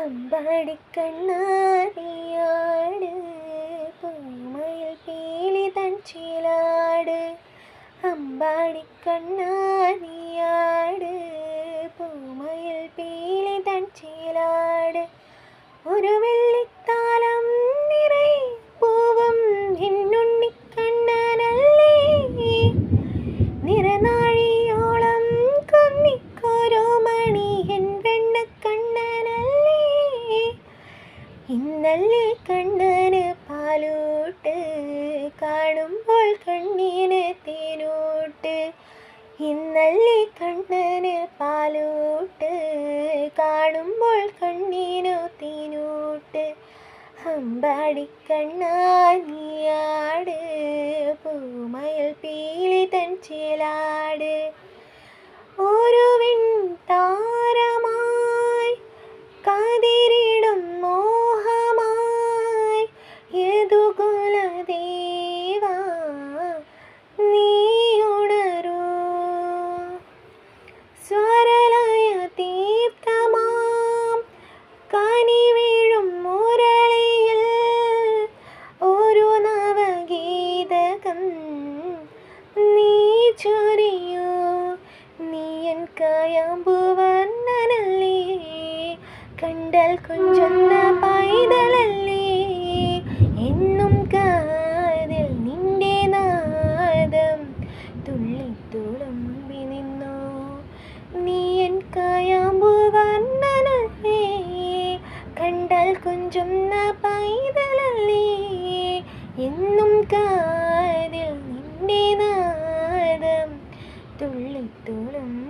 അമ്പാടിക്കണ്ണാടിയാട് പൂമയിൽ പീലി തൻ ചീലാട് അമ്പാടിക്കണ്ണാടിയാട് പൂമയിൽ പീലി തൻ ചീലാട് ഇന്നല്ലേ കണ്ണന് പാലൂട്ട് കാണുമ്പോൾ കണ്ണീന് തേനൂട്ട്. ഇന്നല്ലേ കണ്ണന് പാലൂട്ട് കാണുമ്പോൾ കണ്ണീനു തേനൂട്ട്. കണ്ണാ നീയാട് കനി വീഴും മുരളിയിൽ. ഒരു നവഗീതകം നീ ചൊരിയൂ. നീ എൻ കായാമ്പുവർണനല്ലേ കണ്ടൽ കൊഞ്ചൊന്ന പൈതലല്ലേ. കൊഞ്ചുന്ന പൈതലല്ലേ? എന്നും കാതിൽ നിന്റെ നാദം. തുള്ളിത്തോളും